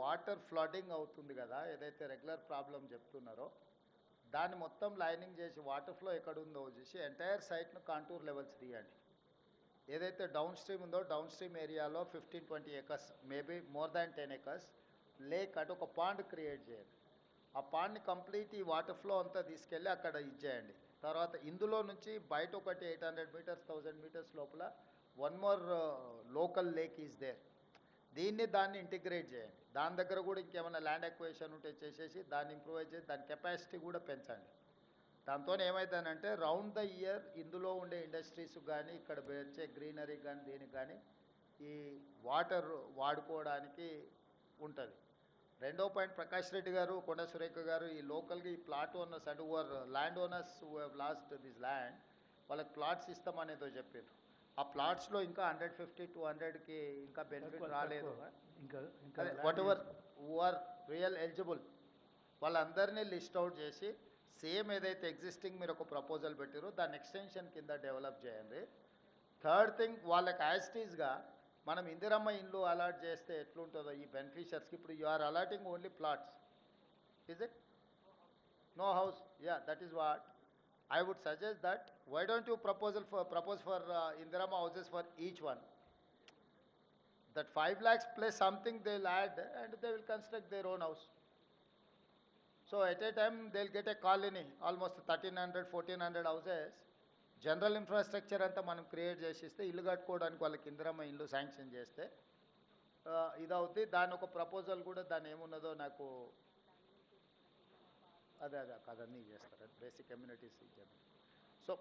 Water flooding అవుతుంది కదా ఏదైతే రెగ్యులర్ ప్రాబ్లం చెప్తున్నారో దాన్ని మొత్తం లైనింగ్ చేసి వాటర్ ఫ్లో ఎక్కడ ఉందో చూసి ఎంటైర్ సైట్ను కాంటూర్ లెవెల్స్ తీయండి. ఏదైతే డౌన్ స్ట్రీమ్ ఉందో డౌన్ స్ట్రీమ్ ఏరియాలో fifteen twenty acres maybe more than ten acres lake అటు ఒక పాండ్ క్రియేట్ చేయండి. ఆ పాండ్ని కంప్లీట్ ఈ వాటర్ ఫ్లో అంతా తీసుకెళ్ళి అక్కడ ఇచ్చేయండి. తర్వాత ఇందులో నుంచి బయట ఒకటి eight hundred metres thousand metres లోపల one more local lake is there. దీన్ని దాన్ని ఇంటిగ్రేట్ చేయండి. దాని దగ్గర కూడా ఇంకేమైనా ల్యాండ్ ఎక్వేషన్ ఉంటే చేసేసి దాన్ని ఇంప్రూవైజ్ చేసి దాని కెపాసిటీ కూడా పెంచండి. దాంతో ఏమవుతుందంటే రౌండ్ ద ఇయర్ ఇందులో ఉండే ఇండస్ట్రీస్ కానీ ఇక్కడ వచ్చే గ్రీనరీ కానీ దీనికి కానీ ఈ వాటర్ వాడుకోవడానికి ఉంటుంది. రెండో పాయింట్ ప్రకాష్ రెడ్డి గారు కొండ సురేఖ గారు ఈ లోకల్గా ఈ ప్లాట్ ఓనర్స్ అంటే over land owners lost this land వాళ్ళకి ప్లాట్స్ ఇస్తామనేదో చెప్పారు ఆ ప్లాట్స్లో ఇంకా హండ్రెడ్ ఫిఫ్టీ టూ హండ్రెడ్కి ఇంకా బెనిఫిట్ రాలేదు. ఇంకా ఇంకా whatever are real eligible వాళ్ళందరినీ లిస్ట్ అవుట్ చేసి సేమ్ ఏదైతే ఎగ్జిస్టింగ్ మీరు ఒక ప్రపోజల్ పెట్టారో దాని ఎక్స్టెన్షన్ కింద డెవలప్ చేయండి. థర్డ్ థింగ్ వాళ్ళకి యాజిటీస్గా మనం ఇందిరమ్మ ఇండ్లు అలాట్ చేస్తే ఎట్లుంటుందో ఈ బెనిఫిషియర్స్కి ఇప్పుడు you are allotting only plots is it no house yeah that is what I would suggest that why don't you proposal for propose for Indiramma houses for each one that 5 uh, lakhs plus something they add and they will construct their own house. So at a time, they'll get a colony, almost 1300, 1400 houses. General infrastructure అంతా మనం create చేసిస్తే ఇల్లు కట్టుకోవడానికి వాళ్ళకి ఇందిరమ్మ ఇల్లు sanction చేస్తే uh, ఇది అవుతుంది దాని ఒక ప్రపోజల్ కూడా దాని ఏమున్నదో నాకు అదే అదే అదన్నీ చేస్తారు. అది బేసిక్ కమ్యూనిటీస్ ఇచ్చాను సో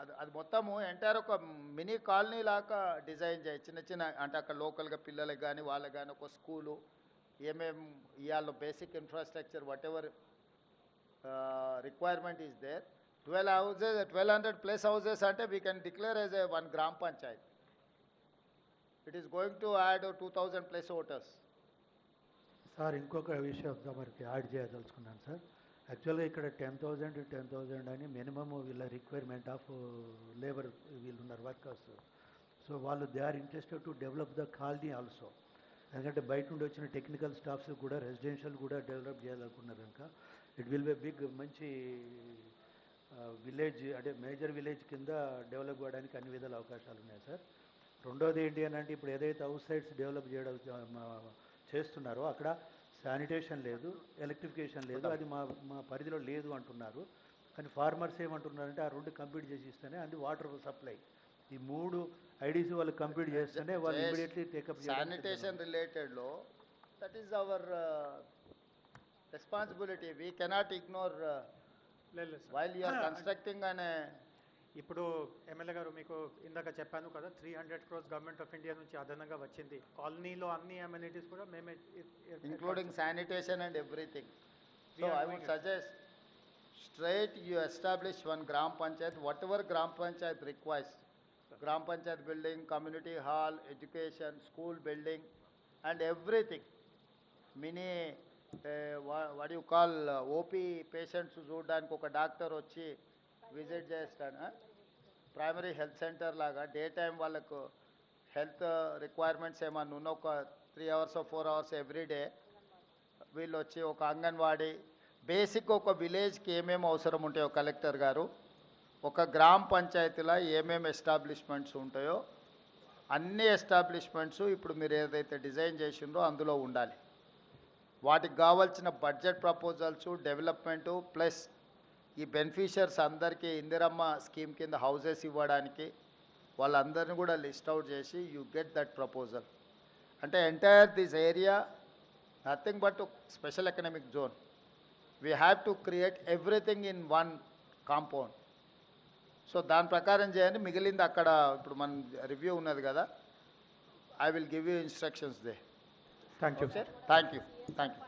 అది అది మొత్తము ఎంటైర్ ఒక మినీ కాలనీ లాగా డిజైన్ చేయి. చిన్న చిన్న అంటే అక్కడ లోకల్గా పిల్లలకు కానీ వాళ్ళకి కానీ ఒక స్కూలు ఏమేం ఇవాళ basic infrastructure whatever requirement is there twelve houses twelve hundred plus houses అంటే we can declare as a one gram panchayat it is going to add two thousand plus voters sir ఇంకొక విషయం తమరికి add చేయదలుచుకున్నాను sir యాక్చువల్గా ఇక్కడ ten thousand ten thousand అని minimum వీళ్ళ requirement of labour వీళ్ళు ఉన్నారు వర్కర్స్. సో వాళ్ళు they are interested to develop the colony also. ఎందుకంటే బయట నుండి వచ్చిన టెక్నికల్ స్టాఫ్స్ కూడా రెసిడెన్షియల్ కూడా డెవలప్ చేయాలనుకున్నారు కనుక. ఇట్ విల్ బి బిగ్ మంచి విలేజ్ అంటే మేజర్ విలేజ్ కింద డెవలప్ అవ్వడానికి అన్ని విధాల అవకాశాలు ఉన్నాయి సార్. రెండోది ఏంటి అని అంటే ఇప్పుడు ఏదైతే అవుట్ సైడ్స్ డెవలప్ చేయడం చేస్తున్నారో అక్కడ శానిటేషన్ లేదు ఎలక్ట్రిఫికేషన్ లేదు అది మా మా పరిధిలో లేదు అంటున్నారు కానీ ఫార్మర్స్ ఏమంటున్నారంటే ఆ రెండు కంప్లీట్ చేసి ఇస్తేనే అది వాటర్ సప్లై ఈ మూడు ఐడీసీ వాళ్ళు కంప్లీట్ చేస్తేనే వాళ్ళు. Immediately take up sanitation రిలేటెడ్లో that is our responsibility we cannot ignore. While you're constructing అనే ఇప్పుడు ఎమ్మెల్యే గారు మీకు ఇందాక చెప్పాను కదా three hundred crores government of India నుంచి అదనంగా వచ్చింది. కాలనీలో అన్ని అమ్యూనిటీస్ కూడా మేమే including sanitation and everything so I would suggest straight you establish one grama panchayat whatever gram panchayat requires gram panchayat building community hall education school building and everything mini వాడి call OP patients చూడడానికి ఒక doctor వచ్చి visit చేస్తాను. Primary health centre లాగా day time వాళ్ళకు health requirements ఏమన్నా ఉన్న ఒక three hours four hours everyday వీళ్ళు వచ్చి ఒక అంగన్వాడీ బేసిక్ ఒక విలేజ్కి ఏమేమి అవసరం ఉంటాయో కలెక్టర్ గారు ఒక గ్రామ పంచాయతీలో ఏమేమి ఎస్టాబ్లిష్మెంట్స్ ఉంటాయో అన్ని ఎస్టాబ్లిష్మెంట్స్ ఇప్పుడు మీరు ఏదైతే డిజైన్ చేసిందో అందులో ఉండాలి. వాటికి కావాల్సిన బడ్జెట్ ప్రపోజల్స్ డెవలప్మెంటు ప్లస్ ఈ బెనిఫిషియర్స్ అందరికీ ఇందిరమ్మ స్కీమ్ కింద హౌసెస్ ఇవ్వడానికి వాళ్ళందరినీ కూడా లిస్ట్ అవుట్ చేసి యూ గెట్ దట్ ప్రపోజల్ అంటే entire this area nothing but special economic zone we have to create everything in one compound so దాని ప్రకారం చేయండి. మిగిలింది అక్కడ ఇప్పుడు మన రివ్యూ ఉన్నది కదా. I will give you instructions they thank you thank you thank you